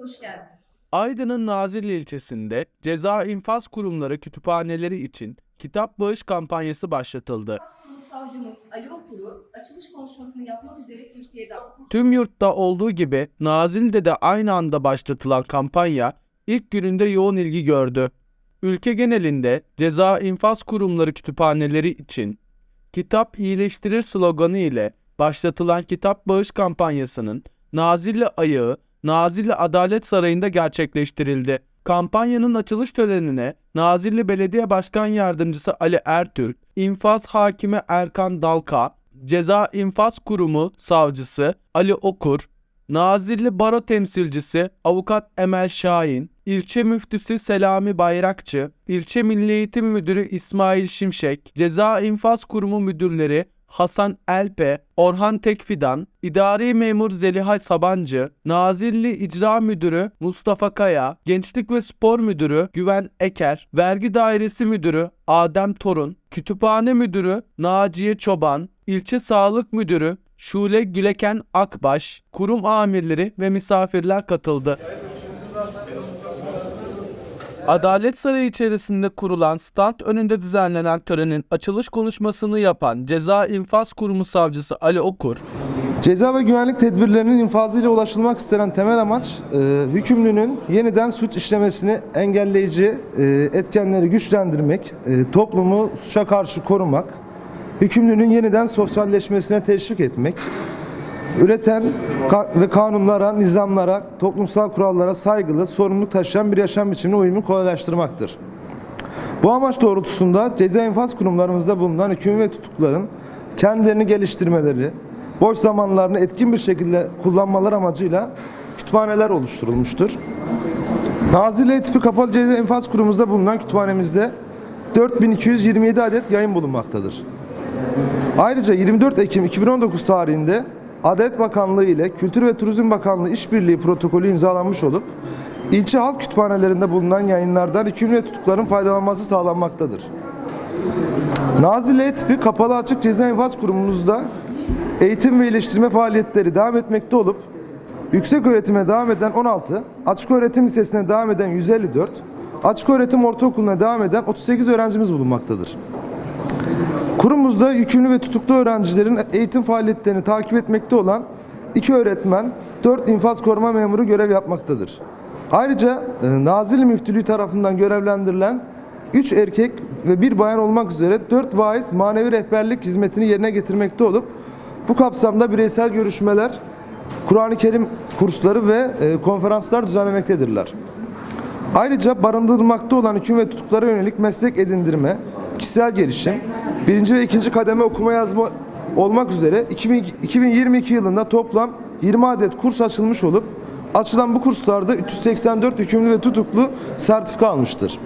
hoş geldiniz. Aydın'ın Nazilli ilçesinde ceza infaz kurumları kütüphaneleri için kitap bağış kampanyası başlatıldı. Kurum savcımız Ali Okuru açılış konuşmasını yapmak üzere kürsüye davet Tüm yurtta olduğu gibi Nazilli'de de aynı anda başlatılan kampanya ilk gününde yoğun ilgi gördü. Ülke genelinde ceza infaz kurumları kütüphaneleri için kitap iyileştirir sloganı ile başlatılan kitap bağış kampanyasının Nazilli ayağı Nazilli Adalet Sarayı'nda gerçekleştirildi. Kampanyanın açılış törenine Nazilli Belediye Başkan Yardımcısı Ali Ertürk, İnfaz Hakimi Erkan Dalka, Ceza İnfaz Kurumu Savcısı Ali Okur, Nazilli Baro Temsilcisi Avukat Emel Şahin, İlçe Müftüsü Selami Bayrakçı, İlçe Milli Eğitim Müdürü İsmail Şimşek, Ceza İnfaz Kurumu Müdürleri Hasan Elpe, Orhan Tekfidan, İdari Memur Zeliha Sabancı, Nazilli İcra Müdürü Mustafa Kaya, Gençlik ve Spor Müdürü Güven Eker, Vergi Dairesi Müdürü Adem Torun, Kütüphane Müdürü Naciye Çoban, İlçe Sağlık Müdürü Şule Güleken Akbaş, kurum amirleri ve misafirler katıldı. Adalet Sarayı içerisinde kurulan stand önünde düzenlenen törenin açılış konuşmasını yapan Ceza İnfaz Kurumu Savcısı Ali Okur, Ceza ve güvenlik tedbirlerinin infazıyla ulaşılmak istenen temel amaç e, hükümlünün yeniden suç işlemesini engelleyici e, etkenleri güçlendirmek, e, toplumu suça karşı korumak, hükümlünün yeniden sosyalleşmesine teşvik etmek, üreten ve kanunlara, nizamlara, toplumsal kurallara saygılı, sorumluluk taşıyan bir yaşam biçimine uyumu kolaylaştırmaktır. Bu amaç doğrultusunda ceza infaz kurumlarımızda bulunan hüküm ve tutukluların kendilerini geliştirmeleri, boş zamanlarını etkin bir şekilde kullanmaları amacıyla kütüphaneler oluşturulmuştur. Nazilli tipi kapalı ceza infaz kurumumuzda bulunan kütüphanemizde 4227 adet yayın bulunmaktadır. Ayrıca 24 Ekim 2019 tarihinde Adalet Bakanlığı ile Kültür ve Turizm Bakanlığı işbirliği protokolü imzalanmış olup ilçe halk kütüphanelerinde bulunan yayınlardan hüküm ve tutukların faydalanması sağlanmaktadır. Nazilli tipi kapalı açık ceza infaz kurumumuzda eğitim ve iyileştirme faaliyetleri devam etmekte olup yüksek öğretime devam eden 16, açık öğretim lisesine devam eden 154, açık öğretim ortaokuluna devam eden 38 öğrencimiz bulunmaktadır. Kurumumuzda yükümlü ve tutuklu öğrencilerin eğitim faaliyetlerini takip etmekte olan iki öğretmen, dört infaz koruma memuru görev yapmaktadır. Ayrıca e, Nazilli Müftülüğü tarafından görevlendirilen 3 erkek ve bir bayan olmak üzere 4 vaiz manevi rehberlik hizmetini yerine getirmekte olup bu kapsamda bireysel görüşmeler, Kur'an-ı Kerim kursları ve e, konferanslar düzenlemektedirler. Ayrıca barındırmakta olan hüküm ve tutuklara yönelik meslek edindirme, kişisel gelişim, birinci ve ikinci kademe okuma yazma olmak üzere 2000 2022 yılında toplam 20 adet kurs açılmış olup açılan bu kurslarda 384 hükümlü ve tutuklu sertifika almıştır.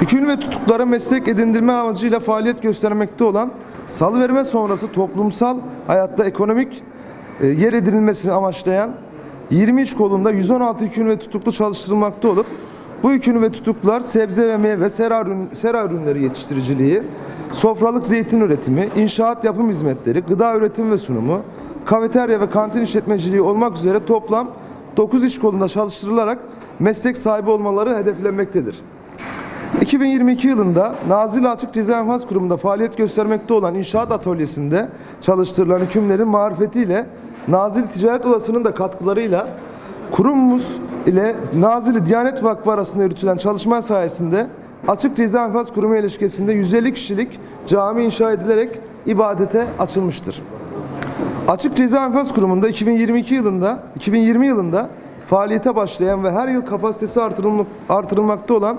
Hükümlü ve tutuklara meslek edindirme amacıyla faaliyet göstermekte olan salıverme sonrası toplumsal hayatta ekonomik e, yer edinilmesini amaçlayan 23 kolunda 116 hükümlü ve tutuklu çalıştırılmakta olup bu hükümlü ve tutuklular sebze ve meyve sera, ürün, sera ürünleri yetiştiriciliği, sofralık zeytin üretimi, inşaat yapım hizmetleri, gıda üretim ve sunumu, kafeterya ve kantin işletmeciliği olmak üzere toplam 9 iş kolunda çalıştırılarak meslek sahibi olmaları hedeflenmektedir. 2022 yılında Nazilli Açık Ceza Enfaz Kurumu'nda faaliyet göstermekte olan inşaat atölyesinde çalıştırılan hükümlerin marifetiyle Nazilli Ticaret Odası'nın da katkılarıyla kurumumuz ile Nazilli Diyanet Vakfı arasında yürütülen çalışma sayesinde Açık Ceza Enfaz Kurumu ilişkisinde 150 kişilik cami inşa edilerek ibadete açılmıştır. Açık Ceza Enfaz Kurumu'nda 2022 yılında 2020 yılında faaliyete başlayan ve her yıl kapasitesi artırılmak, artırılmakta olan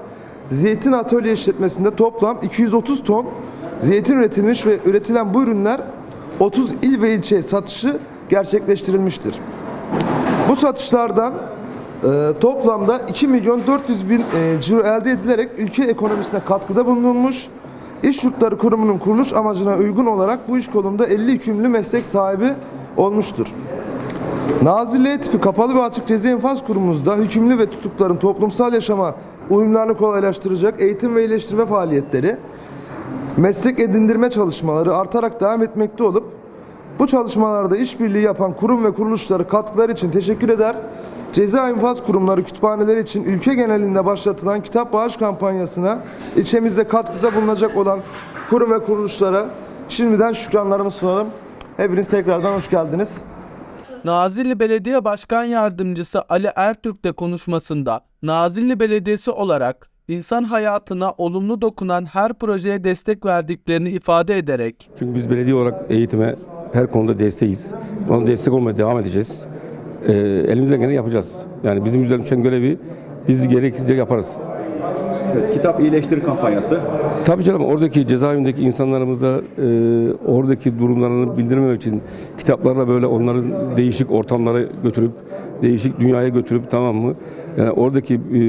zeytin atölye işletmesinde toplam 230 ton zeytin üretilmiş ve üretilen bu ürünler 30 il ve ilçe satışı gerçekleştirilmiştir. Bu satışlardan e, toplamda 2 milyon 400 bin e, ciro elde edilerek ülke ekonomisine katkıda bulunulmuş. İş Yurtları Kurumu'nun kuruluş amacına uygun olarak bu iş kolunda 50 hükümlü meslek sahibi olmuştur. Nazilli tipi kapalı ve açık ceza infaz kurumumuzda hükümlü ve tutukların toplumsal yaşama uyumlarını kolaylaştıracak eğitim ve iyileştirme faaliyetleri, meslek edindirme çalışmaları artarak devam etmekte olup bu çalışmalarda işbirliği yapan kurum ve kuruluşları katkıları için teşekkür eder. Ceza infaz kurumları kütüphaneleri için ülke genelinde başlatılan kitap bağış kampanyasına ilçemizde katkıda bulunacak olan kurum ve kuruluşlara şimdiden şükranlarımı sunarım. Hepiniz tekrardan hoş geldiniz. Nazilli Belediye Başkan Yardımcısı Ali Ertürk de konuşmasında Nazilli Belediyesi olarak insan hayatına olumlu dokunan her projeye destek verdiklerini ifade ederek Çünkü biz belediye olarak eğitime her konuda desteğiz. Buna destek olmaya devam edeceğiz. Ee, elimizden geleni yapacağız. Yani bizim üzerine düşen görevi biz gerekince yaparız. Kitap iyileştir kampanyası. Tabii canım oradaki cezaevindeki insanlarımıza e, oradaki durumlarını bildirmemek için kitaplarla böyle onların değişik ortamlara götürüp değişik dünyaya götürüp tamam mı? Yani oradaki e,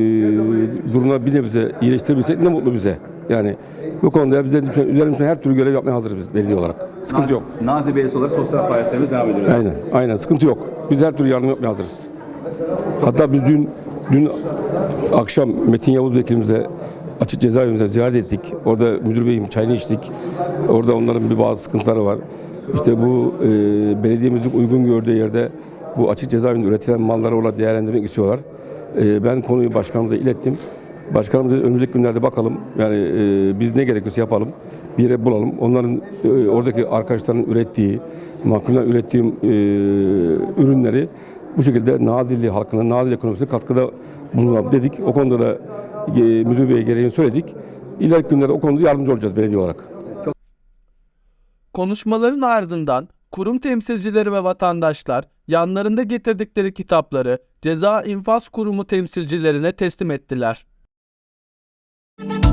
durumları bir nebze iyileştirebilsek ne mutlu bize. Yani bu konuda bize düşen, üzerimizden her türlü görev yapmaya hazırız biz belediye olarak. Sıkıntı yok. Nazilli Belediyesi olarak sosyal faaliyetlerimiz devam ediyor. Aynen, aynen sıkıntı yok. Biz her türlü yardım yapmaya hazırız. Hatta biz dün dün akşam Metin Yavuz vekilimize açık cezaevimize ziyaret ettik. Orada müdür beyim çayını içtik. Orada onların bir bazı sıkıntıları var. İşte bu e, belediyemizin uygun gördüğü yerde bu açık cezaevinde üretilen malları orada değerlendirmek istiyorlar. E, ben konuyu başkanımıza ilettim. Başkanımıza önümüzdeki günlerde bakalım. Yani e, biz ne gerekiyorsa yapalım. Bir yere bulalım. Onların e, oradaki arkadaşların ürettiği, mahkumların ürettiği e, ürünleri bu şekilde Nazilli halkına, Nazilli ekonomisine katkıda bulunalım dedik. O konuda da e, müdür beye gereğini söyledik. İleriki günlerde o konuda yardımcı olacağız belediye olarak. konuşmaların ardından kurum temsilcileri ve vatandaşlar yanlarında getirdikleri kitapları Ceza İnfaz Kurumu temsilcilerine teslim ettiler. you.